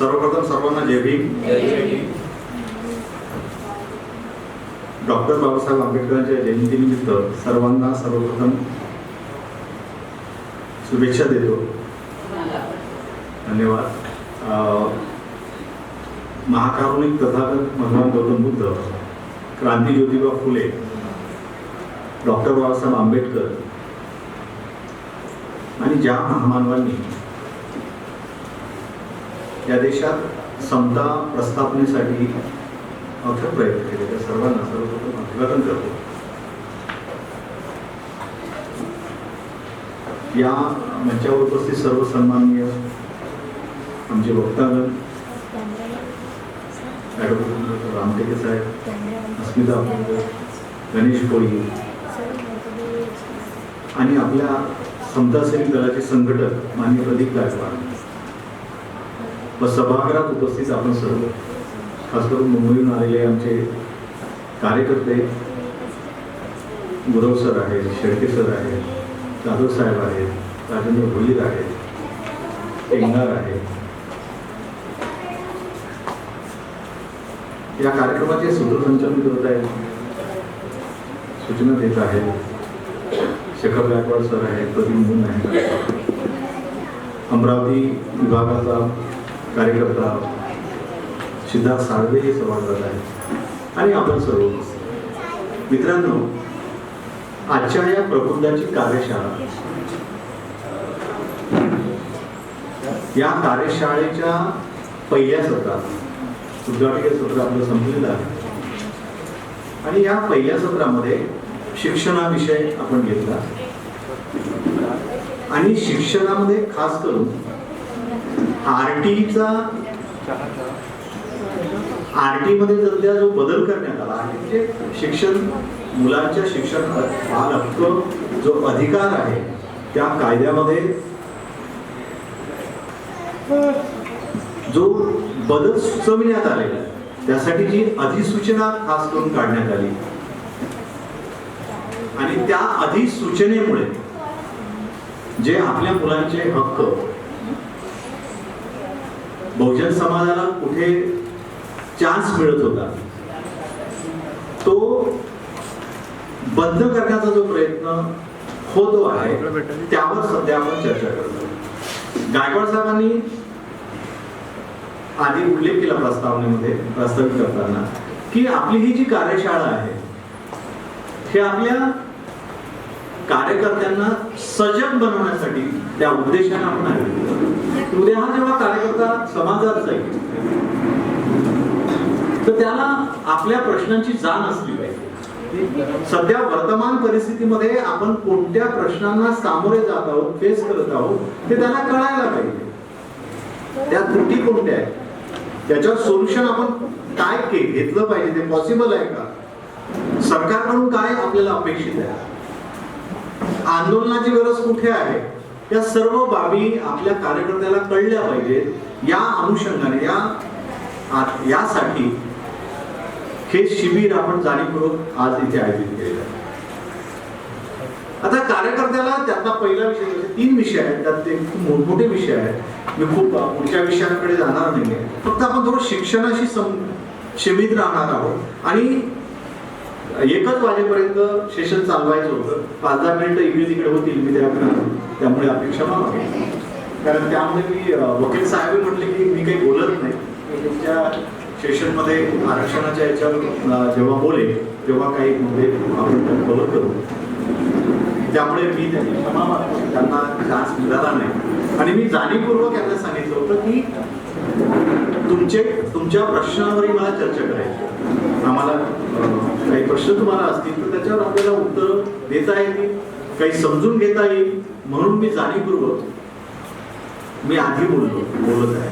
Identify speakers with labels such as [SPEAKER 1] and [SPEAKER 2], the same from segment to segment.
[SPEAKER 1] सर्वप्रथम सर्वांना जय भीम. डॉक्टर बाबासाहेब आंबेडकरांच्या जयंतीनिमित्त सर्वांना सर्वप्रथम शुभेच्छा देतो. धन्यवाद. महाकारुणिक तथागत भगवान गौतम बुद्ध क्रांती ज्योतिबा फुले डॉक्टर बाबासाहेब आंबेडकर आणि ज्या महामानवांनी या देशात समता प्रस्थापनेसाठी अथक प्रयत्न केले. त्या सर्वांना सर्वप्रथम अभिवादन करतो. या मंचावर उपस्थित सर्व सन्माननीय आमचे वक्तागण ॲडव्होकेट रामटेके साहेब अस्मिता गणेश कोळी आणि आपल्या समतासेवी दलाचे संघटक मान्य प्रदीप गायकवाड. व सभागृहात उपस्थित आपण सर्व खास करून मुंबईहून आलेले आमचे कार्यकर्ते गुरव सर आहेत शेळके सर आहेत जाधव साहेब आहेत राजेंद्र भोईर आहेत टेंगार आहे. या कार्यक्रमाचे सूत्रसंचालन करत आहेत. सूचना देत आहेत. शेखर गायकवाड सर आहेत प्रदीप मुन आहेत. अमरावती विभागाचा कार्यकर्ता सिद्धार्थ साळवे हे सभागृहात आहेत. आणि आपण सर्व मित्रांनो आजच्या या प्रबुद्धाची कार्यशाळा या कार्यशाळेच्या पहिल्या सत्रात उद्घाटकीय सत्र आपलं संपलेलं आहे. आणि या पहिल्या सत्रामध्ये शिक्षणाविषय आपण घेतला. आणि शिक्षणामध्ये खास करून आर टीचा आर टी मध्ये सध्या जो बदल करण्यात आला आहे म्हणजे शिक्षण मुलांच्या शिक्षण हा हक्क जो अधिकार आहे त्या कायद्यामध्ये जो बदल सुचविण्यात आलेला आहे त्यासाठी जी अधिसूचना खास करून काढण्यात आली. आणि त्या अधिसूचनेमुळे जे आपल्या मुलांचे हक्क बहुजन समाजाला कुठे चान्स मिळत होता. तो बंद करण्याचा जो प्रयत्न होतो आहे त्यावर सध्या आपण चर्चा करतो गायकवाड साहेबांनी आधी उल्लेख केला प्रस्तावनेमध्ये प्रस्तावित करताना की आपली ही जी कार्यशाळा आहे हे आपल्या कार्यकर्त्यांना सजग बनवण्यासाठी त्या उद्देशाने आपण आयोजित उद्या हा जेव्हा कार्यकर्ता समाजात जाईल तर त्याला आपल्या प्रश्नांची जाण असली पाहिजे. सध्या वर्तमान परिस्थितीमध्ये आपण कोणत्या प्रश्नांना सामोरे जात आहोत फेस करत आहोत ते त्याला कळायला पाहिजे. त्या त्रुटी कोणत्या आहेत? त्याच्यावर सोल्युशन आपण काय घेतलं पाहिजे ते पॉसिबल आहे का? सरकारकडून काय आपल्याला अपेक्षित आहे? आंदोलनाची गरज कुठे आहे? या सर्व बाबी आपल्या कार्यकर्त्याला कळल्या पाहिजेत या अनुषंगाने या यासाठी हे शिबिर आपण जाणीवपूर्वक आज इथे आयोजित केलेलं आहे. आता कार्यकर्त्याला त्यातला पहिला विषय म्हणजे तीन विषय आहेत. त्यात ते खूप मोठमोठे विषय आहेत. मी खूप पुढच्या विषयांकडे जाणार नाहीये. फक्त आपण थोडं शिक्षणाशी सम सीमित राहणार आहोत. आणि एकच वाजेपर्यंत सेशन चालवायचं होतं. पाच दहा मिनिटं इकडे तिकडे होतील मी त्या त्यामुळे अपेक्षा मागे कारण त्यामुळे मी वकील साहेब म्हटले की मी काही बोलत नाही. तुमच्या सेशनमध्ये आरक्षणाच्या याच्यावर जेव्हा बोले तेव्हा काही मुद्दे आपण कव्हर करू. त्यामुळे मी त्यांनी क्षमा मागतो. त्यांना चान्स मिळाला नाही. आणि मी जाणीवपूर्वक यांना सांगितलं होतं की तुमचे तुमच्या प्रश्नावरही मला चर्चा करायची आम्हाला काही प्रश्न तुम्हाला असतील तर त्याच्यावर आपल्याला उत्तर देता येईल काही समजून घेता येईल. म्हणून मी जाणीवपूर्वक मी आधी बोललो बोलत आहे.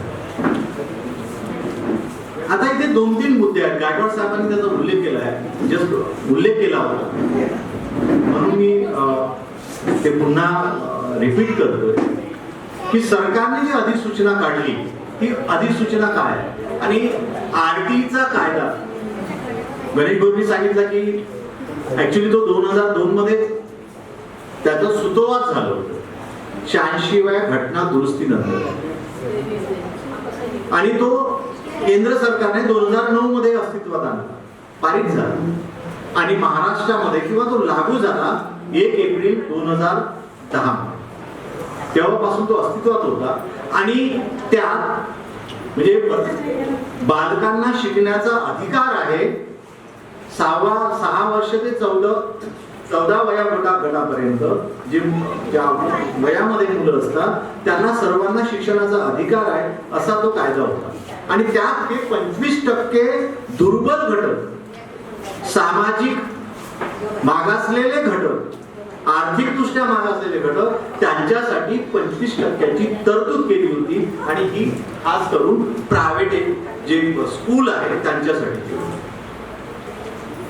[SPEAKER 1] आता इथे दोन तीन मुद्दे आहेत. गायकवाड साहेबांनी त्याचा उल्लेख केला आहे. जस्ट उल्लेख केला होता. म्हणून मी अं, ते पुन्हा रिपीट करतोय. की सरकारने जी अधिसूचना काढली ती अधिसूचना काय? आहे आणि आरटीचा कायदा गणेश भाऊंनी सांगितलं की ऍक्च्युली तो दोन हजार दोन मध्ये त्याचा सुतोवाद झालं होतं. शहाऐंशी वेळा घटना दुरुस्ती नंतर. आणि तो केंद्र सरकारने दोन हजार नऊ मध्ये अस्तित्वात आणला पारित झाला. आणि महाराष्ट्रामध्ये किंवा तो लागू झाला एक एप्रिल दोन हजार दहा तेव्हापासून तो अस्तित्वात होता. आणि त्यात म्हणजे बालकांना शिकण्याचा अधिकार आहे सहावा सहा वर्ष ते चौदा चौदा वया गटा गटापर्यंत जे ज्या वयामध्ये मुलं असतात त्यांना सर्वांना शिक्षणाचा अधिकार आहे असा तो कायदा होता आणि त्यात हे पंचवीस टक्के दुर्बल घटक सामाजिक मागासलेले घटक आर्थिकदृष्ट्या मागासलेले घटक त्यांच्यासाठी पंचवीस टक्क्याची तरतूद केली होती आणि ही खास करून प्रायव्हेट जे स्कूल आहे त्यांच्यासाठी केली होती.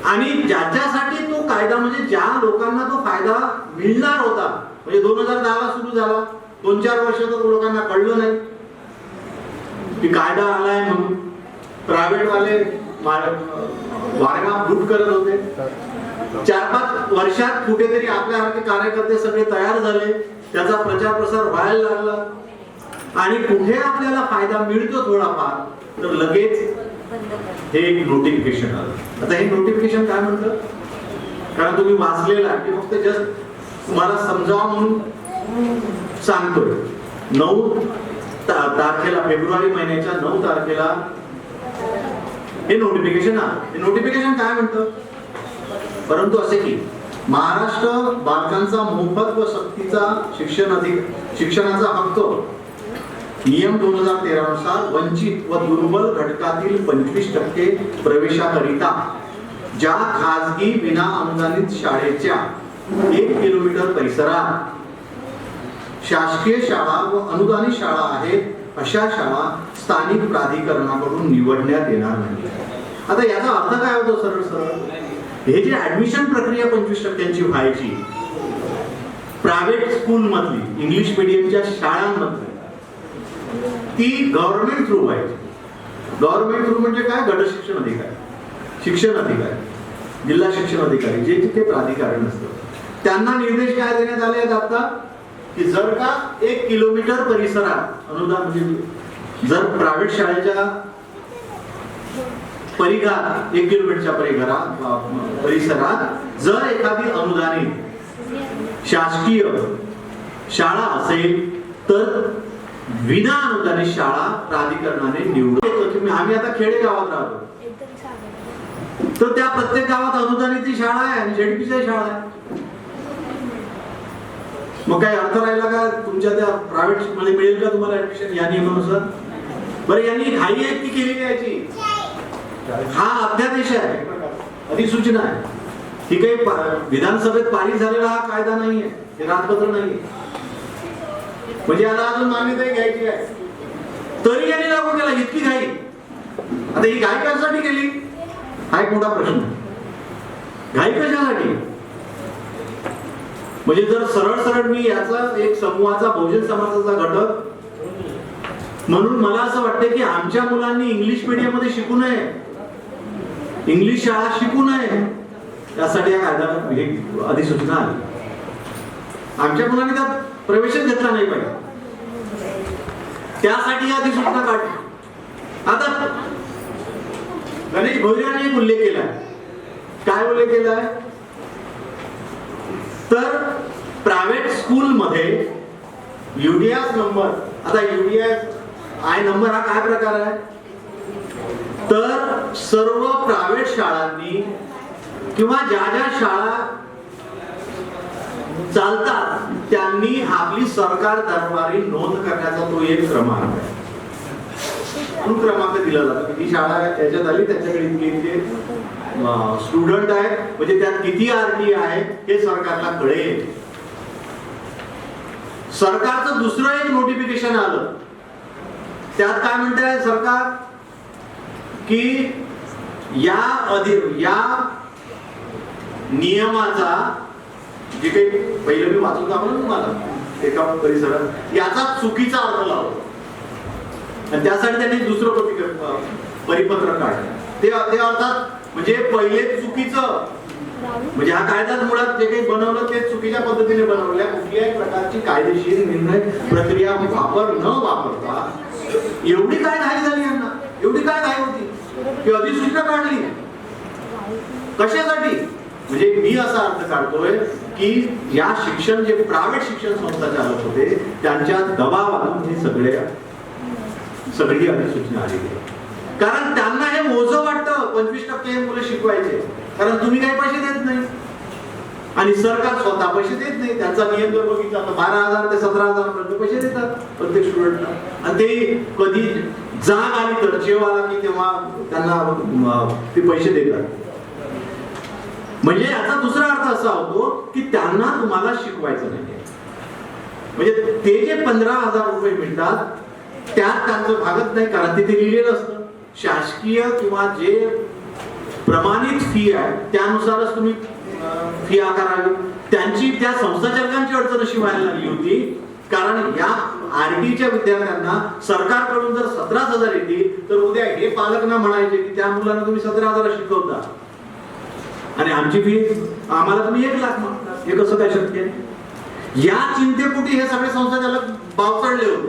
[SPEAKER 1] आणि ज्याच्यासाठी तो कायदा म्हणजे ज्या लोकांना तो फायदा मिळणार होता म्हणजे दोन हजार दहा ला सुरू झाला. दोन चार वर्ष तर लोकांना कळलं नाही. की कायदा आलाय म्हणून. प्रायव्हेटवाले वारेमाप लूट करत होते. चार पाच वर्षात कुठेतरी आपल्यासारखे कार्यकर्ते सगळे तयार झाले. त्याचा प्रचार प्रसार व्हायला लागला. आणि कुठे आपल्याला फायदा मिळतो थोडाफार तर लगेच हे एक नोटिफिकेशन आलं. आता हे नोटिफिकेशन काय म्हणतं? कारण तुम्ही वाचलेला आहे की फक्त जस्ट तुम्हाला समजावा म्हणून सांगतोय. नऊ तारखेला फेब्रुवारी महिन्याच्या नऊ तारखेला हे नोटिफिकेशन आलं. हे नोटिफिकेशन काय म्हणतं? परंतु असे की महाराष्ट्र बालकांचा मोफत व सक्तीचा शिक्षण अधिक शिक्षणाचा हक्क नियम दोन हजार तेरानुसार वंचित व दुर्बल घटकातील पंचवीस टक्के प्रवेशाकरिता ज्या खाजगी विना अनुदानित शाळेच्या एक किलोमीटर परिसरात शासकीय शाळा व अनुदानित शाळा आहेत अशा शाळा स्थानिक प्राधिकरणाकडून निवडण्यात येणार नाही आता याचा अर्थ काय होतो सरळ सरळ? हे जे ऍडमिशन प्रक्रिया पंचवीस टक्क्यांची व्हायची प्रायव्हेट स्कूलमधली इंग्लिश मिडियमच्या शाळांमधली ती गव्हर्नमेंट थ्रू व्हायची गव्हर्नमेंट थ्रू म्हणजे काय? गट शिक्षण अधिकारी. शिक्षण अधिकारी. जिल्हा शिक्षण अधिकारी जे तिथे प्राधिकरण असतं. त्यांना निर्देश काय देण्यात आले आहेत आता? की जर का एक किलोमीटर परिसरात अनुदान म्हणजे जर प्रायव्हेट शाळेच्या परिघात एक किलोमीटरच्या परिघरात परिसरात जर एखादी अनुदानित शासकीय शाळा असेल तर विना अनुदानित शाळा प्राधिकरणाने निवडून की आम्ही आता खेडेगावात राहतो. तर त्या प्रत्येक गावात अनुदानित शाळा आहे आणि झेडपीच्या शाळा आहे. मग काही अर्थ राहिला का? तुमच्या त्या प्रायव्हेटमध्ये मिळेल का तुम्हाला ऍडमिशन या नियमानुसार? बरं यांनी घाई आहे ती केलेली याची हा अध्यादेश आहे. अधिसूचना आहे. ही काही विधानसभेत पारित झालेला हा कायदा नाहीये. हे राजपत्र नाहीये. म्हणजे याला अजून मान्यताही घ्यायची आहे. तरी याने लागू केला इतकी घाई. आता ही घाई कशासाठी केली? हा एक मोठा प्रश्न. घाई कशासाठी? म्हणजे जर सरळ सरळ मी याचा एक समूहाचा बहुजन समाजाचा घटक म्हणून मला असं वाटतं की आमच्या मुलांनी इंग्लिश मीडियममध्ये शिकू नये. इंग्लिश शाळा शिकू नये. त्यासाठी या कायदा अधिसूचना आली. आमच्या मुलांनी त्यात प्रवेशच घेतला नाही पाहिजे त्यासाठी आधी अधिसूचना काढली आता गणेश भोईराने एक उल्लेख केला. काय उल्लेख केलाय तर प्रायव्हेट स्कूल मध्ये युडीएस नंबर आता युडीएस आय नंबर हा काय प्रकार आहे? तर सर्व प्रायव्हेट शाळांनी किंवा ज्या ज्या शाळा चालतात. त्यांनी आपली सरकार दरबारी नोंद करण्याचा तो एक क्रमांक आहे. क्रमांक दिला जातो. किती शाळा त्याच्यात आली त्याच्याकडे इतके इतके स्टुडंट आहेत. म्हणजे त्यात किती आरटी आहे हे सरकारला कळेल. सरकारचं दुसरं एक नोटिफिकेशन आलं. त्यात काय म्हणते सरकार? की या अधि या नियमाचा जे काही पहिलं मी वाचून दाखवलं तुम्हाला एका परिसरात याचा चुकीचा अर्थ लावतो आणि त्यासाठी त्यांनी दुसरं प्रतिक परिपत्र काढलं. ते ते अर्थात म्हणजे पहिले चुकीचं म्हणजे हा कायदाच मुळात जे काही बनवलं ते चुकीच्या पद्धतीने बनवल्या कुठल्याही प्रकारची कायदेशीर निर्णय प्रक्रिया वापर न वापरता एवढी काय घाई झाली यांना? एवढी काय घाई होती? की अधिसूचना काढली. कशासाठी? म्हणजे मी असा अर्थ काढतोय की या शिक्षण जे प्रायव्हेट शिक्षण संस्था चालत होते त्यांच्या दबावातून हे सगळे सगळी अधिसूचना आलेली कारण त्यांना हे मोजं वाटतं पंचवीस टक्के मुलं शिकवायचे. कारण तुम्ही काही पैसे देत नाही. आणि सरकार स्वतः पैसे देत नाही. त्यांचा नियम जर बघितला तर बारा हजार ते सतरा हजार पर्यंत पैसे देतात प्रत्येक स्टुडंटला आणि ते कधी जाग आली तर जेव्हा आला की तेव्हा त्यांना ते पैसे देतात. म्हणजे याचा दुसरा अर्थ असा होतो की त्यांना तुम्हाला शिकवायचं नाही म्हणजे ते जे पंधरा हजार रुपये मिळतात त्यात त्यांचं भागत नाही कारण तिथे लिहिलेलं असतं शासकीय किंवा जे प्रमाणित फी आहे त्यानुसारच तुम्ही फी आकारावी. त्यांची त्या संस्थाचालकांची अडचण अशी व्हायला लागली होती कारण या आरटीच्या विद्यार्थ्यांना सरकारकडून जर सतराच हजार येतील तर उद्या हे पालक ना म्हणायचे की त्या मुलांना तुम्ही सतरा हजार शिकवता. आणि आमची फी आम्हाला तुम्ही एक लाख मागता हे कसं काय शक्य आहे? या चिंतेपोटी हे सगळे संस्थाचालक बावचडले होते.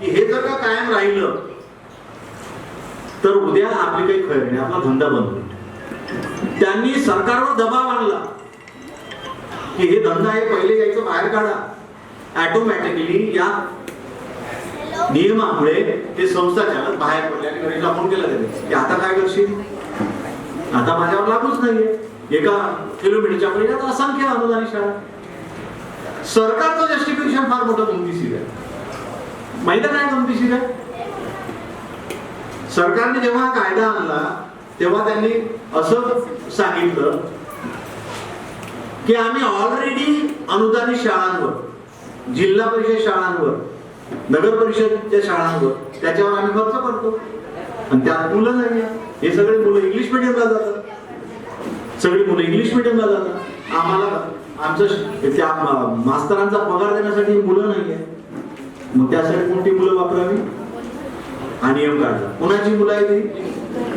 [SPEAKER 1] की हे जर का कायम राहिलं तर उद्या आपली काही खरी नाही आपला धंदा बंद होईल. त्यांनी सरकारवर दबाव आणला. की हे धंदा हे पहिले यायचं बाहेर काढा. ऍटोमॅटिकली या नियमामुळे हे संस्थाचालक बाहेर पडले आणि घरी फोन केला त्याने. की आता काय करशील? आता माझ्यावर लागूच नाहीये. एका किलोमीटरच्या परिघात असंख्य अनुदानित शाळा सरकारचं जस्टिफिकेशन फार मोठं गमतीशीर आहे. माहिती काय गमतीशीर आहे? सरकारने जेव्हा कायदा आणला तेव्हा त्यांनी असं सांगितलं की आम्ही ऑलरेडी अनुदानित शाळांवर जिल्हा परिषद शाळांवर नगर परिषदच्या शाळांवर त्याच्यावर आम्ही खर्च करतो. आणि त्यात मुलं नाही हे सगळे मुलं इंग्लिश मिडियमला जातात. सगळी मुलं इंग्लिश मिडियमला जातात. आम्हाला आमचं त्या मास्तरांचा पगार देण्यासाठी मुलं नाही आहे मग त्यासाठी कोणती मुलं वापरावी? हा नियम काढला कोणाची मुलं आहे ती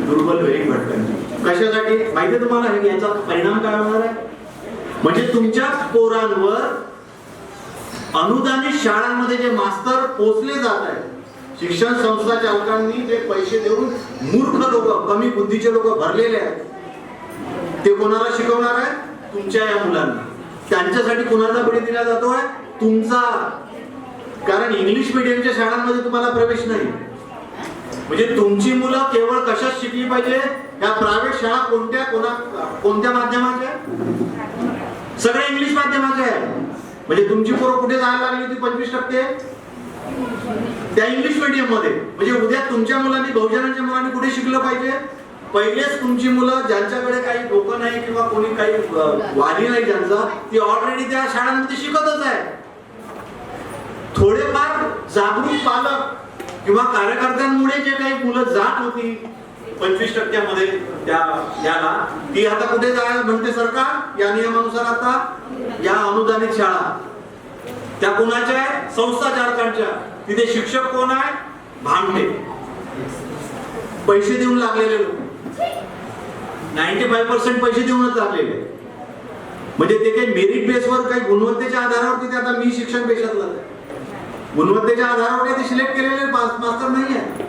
[SPEAKER 1] दुर्बल गरीब भटकांची कशासाठी? माहिती तुम्हाला? हे याचा परिणाम काय होणार आहे? म्हणजे तुमच्या पोरांवर अनुदानित शाळांमध्ये जे मास्तर पोचले जात आहेत शिक्षण संस्था चालकांनी जे पैसे देऊन मूर्ख लोक कमी बुद्धीचे लोक भरलेले आहेत ते कोणाला शिकवणार आहे? तुमच्या या मुलांना. त्यांच्यासाठी कुणाचा बळी दिला जातोय तुमचा. कारण इंग्लिश मिडियमच्या शाळांमध्ये तुम्हाला प्रवेश नाही. म्हणजे तुमची मुलं केवळ कशात शिकली पाहिजे? या प्रायव्हेट शाळा कोणत्या कोणा कोणत्या माध्यमाच्या? सगळ्या इंग्लिश माध्यमाच्या आहे म्हणजे तुमची पोरं कुठे जायला लागली होती पंचवीस टक्के? त्या इंग्लिश मीडियममध्ये. म्हणजे उद्या तुमच्या मुलांनी बहुजनांच्या मुलांनी कुठे शिकलं पाहिजे? पहिलेच तुमची मुलं ज्यांच्याकडे काही डोकं नाही किंवा कोणी काही अं, वाणी नाही ज्यांचा ती ऑलरेडी त्या शाळांमध्ये शिकतच आहे थोडेफार जागरूक पालक किंवा कार्यकर्त्यांमुळे जे काही मुलं जात होती पंचवीस टक्क्यामध्ये त्या याला ती आता कुठे जायला म्हणते सरकार या नियमानुसार आता या अनुदानित शाळा. त्या कोणाच्या आहे संस्था चालकांच्या तिथे शिक्षक कोण आहे? भांडणे पैसे देऊन लागलेले लोक. नाईन्टी फाईव्ह पर्सेंट पैसे देऊनच लागलेले. म्हणजे ते काही मेरिट बेसवर काही गुणवत्तेच्या आधारावरती ते आता मी शिक्षण पेशातला गुणवत्तेच्या आधारावर ते सिलेक्ट केलेले मास्तर नाही आहे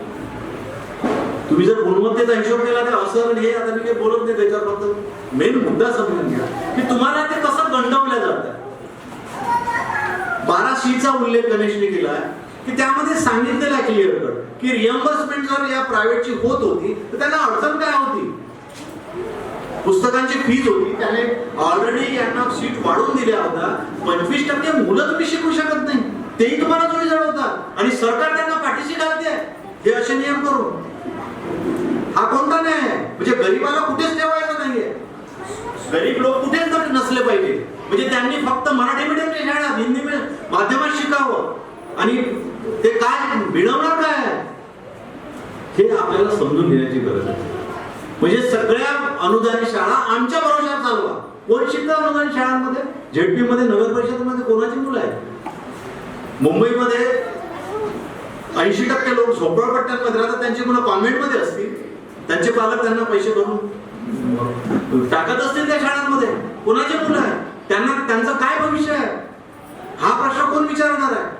[SPEAKER 1] तुम्ही जर गुणवत्तेचा हिशोब केला तर असं हे आता मी काही बोलत नाही त्याच्यावर फक्त मेन मुद्दा समजून घ्या. की तुम्हाला ते कसं गंडवलं जातं बारा सीचा उल्लेख गणेशने केला की त्यामध्ये सांगितलेलं आहे क्लिअर कट की रिअम्बर्समेंट जर या प्रायव्हेटची होत होती तर त्यांना अडचण काय होती? पुस्तकांची फीज होती. त्याने ऑलरेडी यांना सीट वाढवून दिल्या होत्या. पंचवीस टक्के मुलं तुम्ही शिकू शकत नाही. तेही तुम्हाला तुम्ही जळवतात आणि सरकार त्यांना पाठीशी घालते. हे असे नियम करून. हा कोणता न्याय आहे? म्हणजे गरीबाला कुठेच ठेवायचं नाहीये. गरीब लोक कुठेच नसले पाहिजे. म्हणजे त्यांनी फक्त मराठी मीडियम शाळेत हिंदी माध्यमात शिकावं. आणि ते काय मिळवणार काय? हे आपल्याला समजून घेण्याची गरज आहे. म्हणजे सगळ्या अनुदानित शाळा आमच्या भरोशावर चालवा कोण शिकतं अनुदान शाळांमध्ये? झेडपी मध्ये नगर परिषदेमध्ये कोणाची मुलं आहेत? मुंबईमध्ये ऐंशी टक्के लोक झोपडपट्ट्यांमध्ये राहतात त्यांची मुलं कॉन्व्हेंटमध्ये असतील. त्यांचे पालक त्यांना पैसे भरून टाकत असतील त्या शाळांमध्ये. कोणाची मुलं आहेत? त्यांना त्यांचं काय भविष्य आहे? हा प्रश्न कोण विचारणार आहे?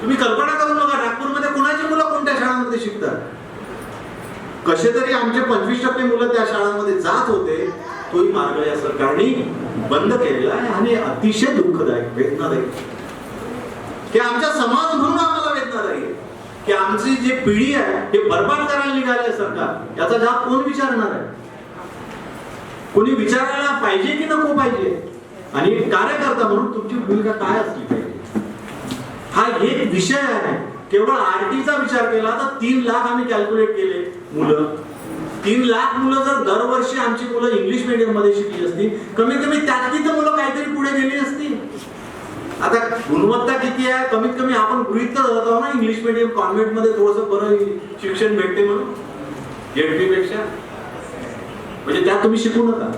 [SPEAKER 1] तुम्ही कल्पना करून बघा नागपूरमध्ये कुणाची मुलं कोणत्या शाळांमध्ये शिकतात? कसे तरी आमचे पंचवीस टक्के मुलं त्या शाळांमध्ये जात होते तोही मार्ग या सरकारने बंद केलेला आहे आणि अतिशय दुःखदायक वेदनादायक. की आमचा समाज म्हणून आम्हाला वेदनादायक आहे. की आमची जी पिढी आहे हे बर्बाद करायला निघाले सरकार. याचा जाब कोण विचारणार आहे? कोणी विचारायला पाहिजे की नको पाहिजे? आणि कार्यकर्ता म्हणून तुमची भूमिका काय असली पाहिजे? हा एक विषय आहे. केवळ आरटीचा विचार केला तर तीन लाख आम्ही कॅल्क्युलेट केले मुलं. तीन लाख मुलं जर दरवर्षी आमची मुलं इंग्लिश मीडियममध्ये शिकली असती कमीत कमी त्यातली तर मुलं काहीतरी पुढे गेली असती. आता गुणवत्ता किती आहे? कमीत कमी आपण गृहित तर धरत आहोत ना इंग्लिश मीडियम कॉन्व्हेंटमध्ये थोडस बरं शिक्षण भेटते म्हणून. झेडपी पेक्षा. म्हणजे त्यात तुम्ही शिकू नका.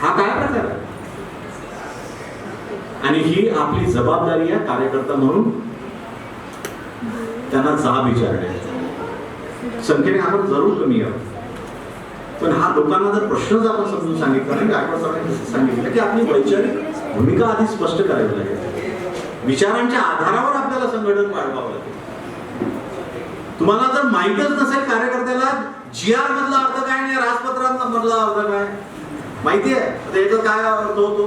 [SPEAKER 1] हा काय प्रकार आहे? आणि ही आपली जबाबदारी आहे कार्यकर्ता म्हणून त्यांना जाब विचारणे. संख्येने आपण जरूर कमी आहोत पण हा लोकांना जर प्रश्नच आपण समजून सांगितला नाही गायकवाड साहेबांनी सांगितलं की आपली वैचारिक भूमिका आधी स्पष्ट करावी लागेल. विचारांच्या आधारावर आपल्याला संघटन वाढवावं लागेल. तुम्हाला जर माहीतच नसेल कार्यकर्त्याला जी आर मधला अर्थ काय आणि राजपत्रात मधला अर्थ काय माहिती आहे? त्याचा काय अर्थ होतो?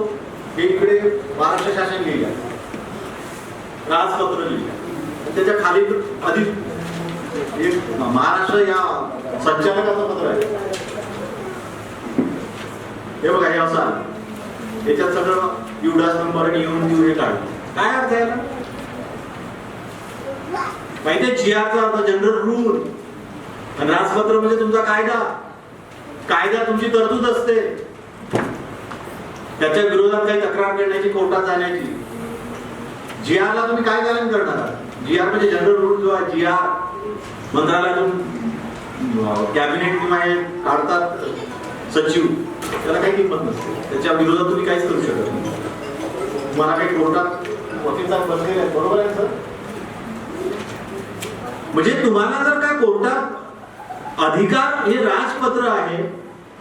[SPEAKER 1] हे इकडे महाराष्ट्र शासन लिहिलं राजपत्र लिहिलं त्याच्याखाली अधिक एक महाराष्ट्र या संचालकाचं पत्र आहे. हे बघा हे असं याच्यात सगळं युडास नंबर येऊन देऊ हे काढ काय अर्थ आहे याला? माहितीये जी अर्थ जनरल रूल आणि राजपत्र म्हणजे तुमचा कायदा. कायदा तुमची तरतूद असते. त्याच्या विरोधात काही तक्रार करण्याची कोर्टात जाण्याची. जी ला तुम्ही काय कारण करणार जी आर म्हणजे जनरल रूल जो आहे जी आर? मंत्रालयातून कॅबिनेट किंवा हे काढतात सचिव त्याला काही किंमत नसते. त्याच्या विरोधात तुम्ही काहीच करू शकत नाही. तुम्हाला काही कोर्टात वकील साहेब बसलेले आहेत बरोबर आहे सर? म्हणजे तुम्हाला जर काय कोर्टात अधिकार हे राजपत्र आहे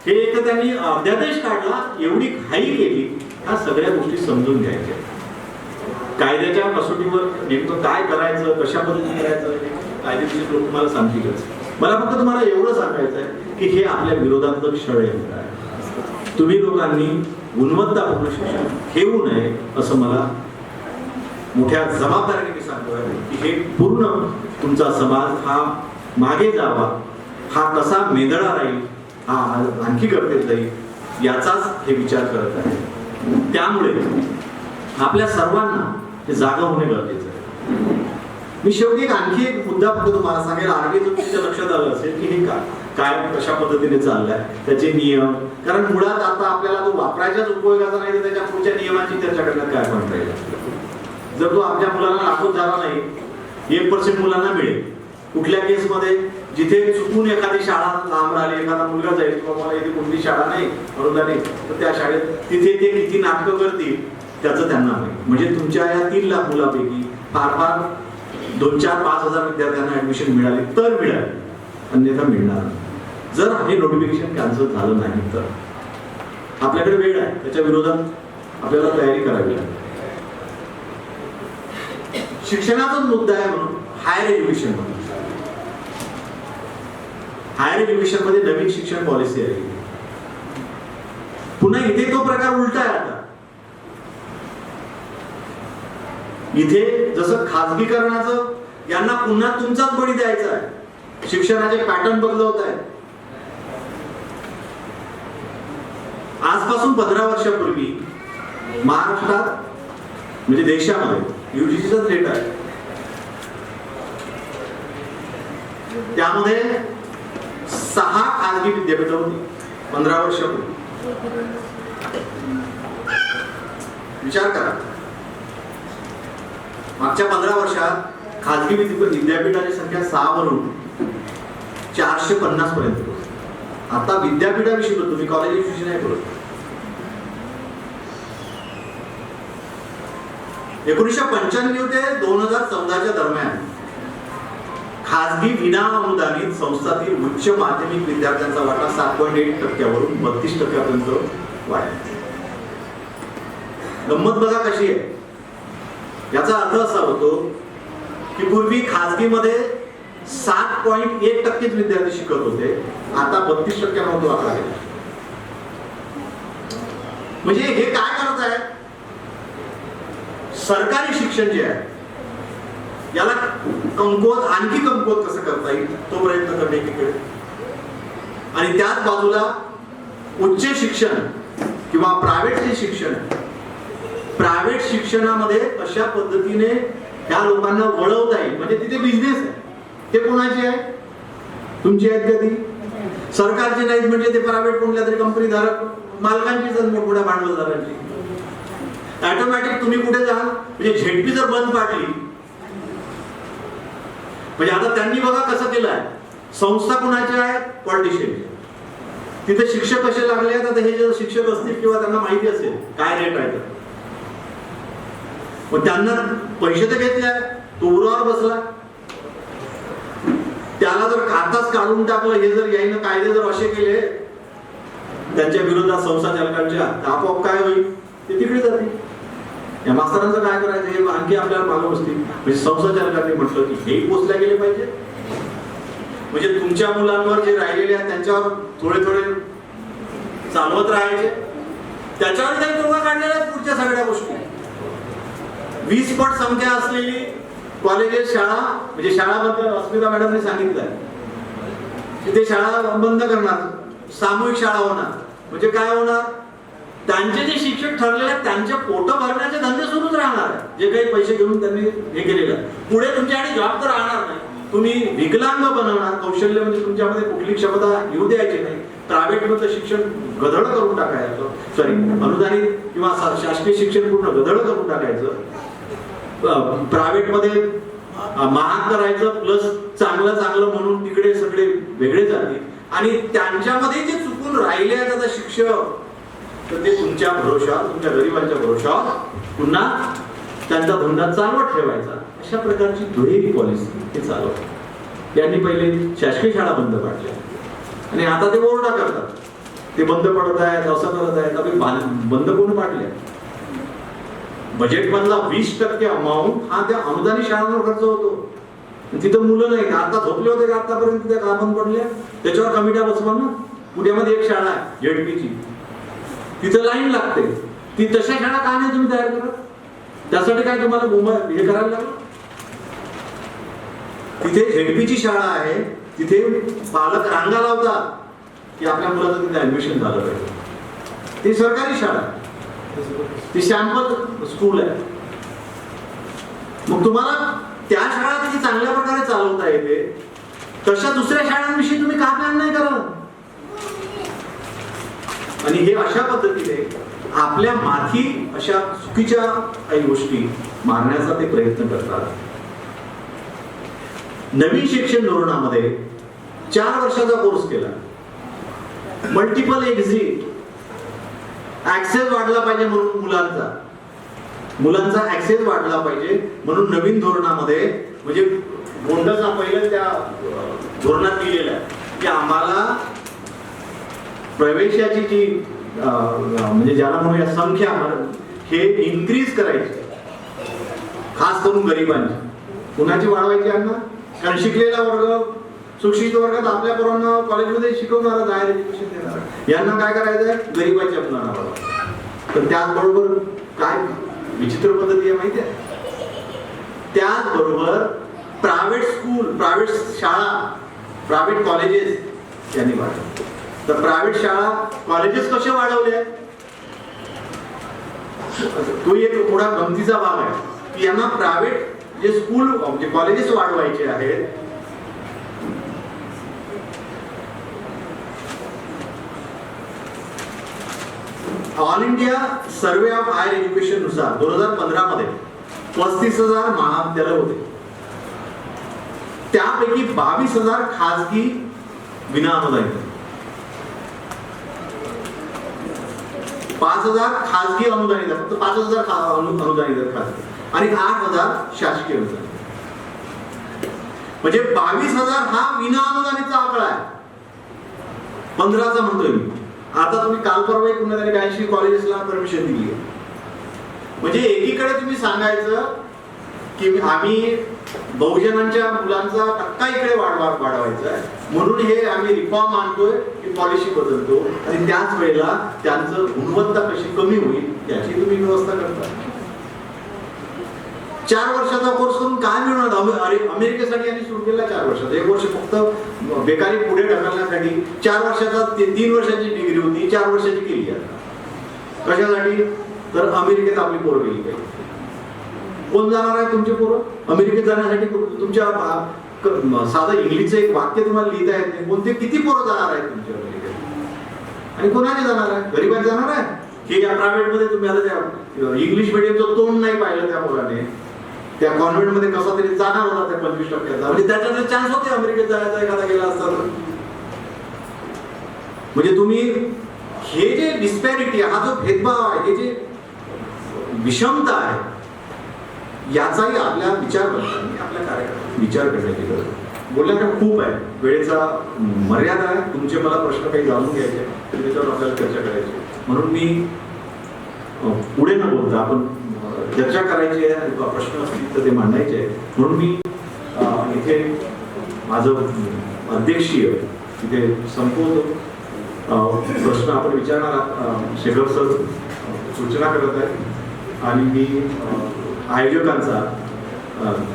[SPEAKER 1] हे एक त्यांनी अध्यादेश काढला एवढी घाई केली ह्या सगळ्या गोष्टी समजून घ्यायच्या. कायद्याच्या कसोटीवर नेमकं काय करायचं कशा पद्धतीने करायचं कायदेशीर लोक तुम्हाला सांगतीलच मला फक्त तुम्हाला एवढं सांगायचं आहे की हे आपल्या विरोधातलं षडयंत्र आहे. तुम्ही लोकांनी गुणवत्तापूर्ण शिक्षण घेऊ नये असं मला मोठ्या जबाबदारीने मी सांगतोय की हे पूर्ण तुमचा समाज हा मागे जावा हा कसा मेदळा राहील हा आणखी गर्दीत जाईल. याचाच हे विचार करत आहे. त्यामुळे आपल्या सर्वांना हे जागा होणे गरजेचं आहे. मी शेवटी एक आणखी एक मुद्दा फक्त तुम्हाला सांगेल. आरबी तुमच्या लक्षात आलं असेल की हे का? काय कशा पद्धतीने चाललंय? त्याचे नियम? कारण मुळात आता आपल्याला तो वापरायच्याच उपयोगाचा नाही तर त्याच्या पुढच्या नियमाची चर्चा करण्यात काय म्हणता येईल जर तो आपल्या मुलांना लागू झाला नाही एक पर्सेंट मुलांना मिळेल. कुठल्या केसमध्ये जिथे चुकून एखादी शाळा लांब राहिली एखादा मुलगा जाईल किंवा मला इथे कोणती शाळा नाही म्हणून नाही तर त्या शाळेत तिथे ते किती नाटकं करतील त्याचं त्यांना माहिती म्हणजे तुमच्या या तीन लाख मुलापैकी फार फार दोन चार पाच हजार विद्यार्थ्यांना ऍडमिशन मिळाली तर मिळाली. अन्यथा मिळणार जर हे नोटिफिकेशन कॅन्सल झालं नाही तर आपल्याकडे वेळ आहे त्याच्या विरोधात आपल्याला तयारी करावी लागेल शिक्षणाचाच मुद्दा आहे म्हणून हायर एज्युकेशन म्हणून. हायर एज्युकेशनमध्ये नवीन शिक्षण पॉलिसी आहे पुन्हा इथे तो प्रकार उलटा आहे आता. इथे जसं खाजगीकरणाचं यांना पुन्हा तुमचाच बळी द्यायचा आहे. शिक्षणाचे पॅटर्न बदलवत आहे आजपासून पंधरा वर्षापूर्वी महाराष्ट्रात म्हणजे देशामध्ये युजीसीचाच रेट आहे. त्यामध्ये सहा खाजगी विद्यापीठ होती पंधरा वर्षापूर्वी विचार करा. मागच्या पंधरा वर्षात खाजगी विद्यापीठाची संख्या सहा वरून चारशे पन्नास पर्यंत आता विद्यापीठाविषयी बोलतो मी कॉलेजविषयी नाही बोलत. एकोणीसशे पंच्याण्णव ते दोन हजार चौदाच्या दरम्यान खाजगी विना अनुदानित संस्थातील उच्च माध्यमिक विद्यार्थ्यांचा वाटा सात पॉईंट एट टक्क्यावरून बत्तीस टक्क्यापर्यंत वाढला. गंमत बघा कशी आहे. याचा अर्थ असा होतो की पूर्वी खाजगीमध्ये सात पॉईंट एक टक्केच विद्यार्थी शिकत होते. आता बत्तीस टक्क्यांवर तो आकडा गेला म्हणजे हे काय करत आहे? सरकारी शिक्षण जे आहे याला कमकुवत आणखी कमकुवत कसं करता येईल? तो प्रयत्न करणे एकीकडे आणि त्याच बाजूला उच्च शिक्षण किंवा प्रायव्हेट जे शिक्षण प्रायव्हेट शिक्षणामध्ये अशा पद्धतीने त्या लोकांना वळवता येईल? म्हणजे तिथे बिझनेस आहे. ते कोणाचे आहे? तुमची आहेत कधी सरकारचे नाहीत म्हणजे ते प्रायव्हेट कोणत्या तरी कंपनी धारक मालकांचीच आहेत मोठमोठ्या भांडवलदारांची ऑटोमॅटिक तुम्ही कुठे जाल? म्हणजे झेडपी जर बंद पाडली म्हणजे आता त्यांनी बघा कसं केलं आहे संस्था कुणाच्या आहेत पॉलिटिशियन. तिथे शिक्षक कसे लागले आहेत? आता हे जे शिक्षक असतील किंवा त्यांना माहिती असेल काय रेट आहे तर. मग त्यांना पैसे तर घेतले आहे तो उरावर बसला. त्याला जर खाताच काढून टाकलं हे जर यायनं कायदे जर असे केले त्यांच्या विरोधात संस्था चालकांच्या आपोआप काय होईल? ते तिकडे जातील. या मास्तरांचं काय करायचं? हे आणखी आपल्याला मालूम असते म्हणजे संस्था म्हटलं की हेही पोचल्या गेले पाहिजे? म्हणजे तुमच्या मुलांवर जे राहिलेले आहेत त्यांच्यावर थोडे थोडे चालवत राहायचे? त्याच्यावर काही तोडगा काढलेला पुढच्या सगळ्या गोष्टी. वीस पट संख्या असलेली कॉलेजेस शाळा म्हणजे शाळाबद्दल अस्मिता मॅडमने सांगितलं की ते शाळा बंद करणार सामूहिक शाळा होणार. म्हणजे काय होणार? त्यांचे जे शिक्षक ठरलेले आहेत त्यांचे पोट भरण्याचे धंदे सुरूच राहणार जे काही पैसे घेऊन त्यांनी हे केलेलं पुढे तुमच्याकडे जॉब तर राहणार नाही. तुम्ही विकलांग बनवणार. कौशल्य म्हणजे तुमच्यामध्ये कुठली क्षमता येऊ द्यायची नाही. प्रायव्हेट मधलं शिक्षण गधड करून टाकायचं. सॉरी अनुदानित किंवा शासकीय शिक्षण पूर्ण गधड करून टाकायचं. प्रायव्हेटमध्ये महाग करायचं प्लस चांगलं चांगलं म्हणून तिकडे सगळे वेगळे जातील. आणि त्यांच्यामध्ये जे चुकून राहिले आहेत आता शिक्षक तर ते तुमच्या भरोशावर तुमच्या गरिबांच्या भरोशावर पुन्हा त्यांचा धंदा चालवत ठेवायचा. अशा प्रकारची दुहेरी पॉलिसी ते चालवत त्यांनी पहिले शासकीय शाळा बंद पाडल्या. आणि आता ते ओरडा करतात. ते बंद पडत आहेत असं करत आहेत. बंद कोण पाडल्या बजेट मधला वीस टक्के अमाऊंट हा त्या अनुदानी शाळांवर खर्च होतो. तिथं मुलं नाही. आता झोपले होते का आतापर्यंत त्या का पडल्या? त्याच्यावर कमिट्या बसवा ना. पुण्यामध्ये एक शाळा आहे झेडपीची तिथं लाईन लागते. ती तशा शाळा का नाही तुम्ही तयार करा. त्यासाठी काय तुम्हाला मुंबई हे करायला लागलं? तिथे झेडपीची शाळा आहे. तिथे पालक रांगा लावतात की आपल्या मुलाचं तिथे ऍडमिशन झालं पाहिजे. ती सरकारी शाळा. ती सॅम्पल स्कूल आहे. मग तुम्हाला त्या शाळा किती चांगल्या प्रकारे चालवता येते. तशा दुसऱ्या शाळांविषयी तुम्ही का प्लॅन नाही करा आणि हे अशा पद्धतीने आपल्या माथी अशा चुकीच्या काही गोष्टी मारण्याचा ते प्रयत्न करतात. नवीन शिक्षण धोरणामध्ये चार वर्षाचा कोर्स केला. मल्टिपल एक्झिट ऍक्सेस वाढला पाहिजे म्हणून मुलांचा. मुलांचा ऍक्सेस वाढला पाहिजे म्हणून नवीन धोरणामध्ये म्हणजे गोंडचा पहिलं त्या धोरणात लिहिलेलं आहे. की आम्हाला प्रवेशाची जी अं, म्हणजे ज्याला म्हणूया संख्या हे इन्क्रीज करायची. खास करून गरिबांची. कुणाची वाढवायची अन्न कारण शिकलेला वर्ग सुशिक्षित वर्गात आपल्या पोरांना कॉलेजमध्ये शिकवणारच हायर एज्युकेशन देणार यांना काय करायचं आहे गरिबांच्या तर त्याचबरोबर काय विचित्र पद्धती आहे माहिती आहे? त्याचबरोबर प्रायव्हेट स्कूल प्रायव्हेट शाळा प्रायव्हेट कॉलेजेस यांनी वाढवले. तर प्रायव्हेट शाळा कॉलेजेस कसे वाढवले? तो एक थोडा गमतीचा भाग आहे. की यांना प्रायव्हेट जे स्कूल म्हणजे कॉलेजेस वाढवायचे आहेत all India survey of higher एज्युकेशननुसार दोन हजार पंधरा मध्ये पस्तीस हजार महाविद्यालय होते. त्यापैकी बावीस हजार खाजगी विना अनुदानित पाच हजार खाजगी अनुदानित आहेत. फक्त पाच हजार खा- अनु- अनुदानित खाजगी. आणि आठ हजार शासकीय अनुदान म्हणजे बावीस हजार हा विना अनुदानितचा आकडा आहे. पंधराचा म्हणतोय मी. आता तुम्ही काल परवा एक कुठल्या तरी ब्याऐंशी कॉलेजेसला परमिशन दिली आहे म्हणजे एकीकडे तुम्ही सांगायचं की आम्ही बहुजनांच्या मुलांचा टक्का इकडे वाढवा वाढवायचा आहे. म्हणून हे आम्ही रिफॉर्म आणतोय की पॉलिसी बदलतो. आणि त्याच वेळेला त्यांचं गुणवत्ता कशी कमी होईल याची तुम्ही व्यवस्था करता. चार वर्षाचा कोर्स करून काय मिळणार? अरे अमेरिकेसाठी यांनी सुरू केला चार वर्षाचा. एक वर्ष फक्त बेकारी पुढे ढकलण्यासाठी चार वर्षाचा ते- तीन वर्षाची डिग्री होती चार वर्षाची केली आता. कशासाठी? तर अमेरिकेत आपली पोरं गेली. पाहिजे कोण जाणार आहे तुमचे पोरं? अमेरिकेत जाण्यासाठी तुमच्या साधं इंग्लिशचं एक वाक्य तुम्हाला लिहिता येत नाही. कोणते किती पोरं जाणार आहेत तुमच्या अमेरिकेत? आणि कोणाने जाणार आहे? गरीबात जाणार आहे? की या प्रायव्हेटमध्ये तुम्ही आता त्या इंग्लिश मिडियमचं तोंड नाही पाहिलं त्या मुलाने त्या कॉन्व्हेंटमध्ये कसा तरी जाणार होता त्या पंचवीस टक्क्याचा. म्हणजे त्याच्यात चान्स होते अमेरिकेत जायचा एखादा गेला असता तर. म्हणजे तुम्ही हे जे डिस्पॅरिटी हा जो भेदभाव आहे हे जे विषमता आहे याचाही आपल्या विचार आपल्या कार्यक्रमात विचार करण्याची गरज आहे. खूप आहे वेळेचा मर्यादा आहे. तुमचे मला प्रश्न काही जाणून घ्यायचे तर त्याच्यावर आपल्याला चर्चा करायची आहे. म्हणून मी पुढे न बोलता आपण चर्चा करायची आहे प्रश्न असतील तर ते मांडायचे आहे म्हणून मी इथे माझं अध्यक्षीय इथे संपवतो. प्रश्न आपण विचारणार शेखर सर सूचना करत आहे आणि मी आयोजकांचा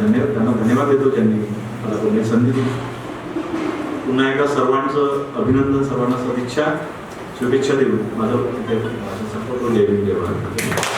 [SPEAKER 1] धन्यवाद त्यांना धन्यवाद देतो त्यांनी मला कोणी संधी दिली. पुन्हा एकदा सर्वांचं अभिनंदन सर्वांना सदिच्छा शुभेच्छा देऊन माझं माझं संपर्क देऊन देवा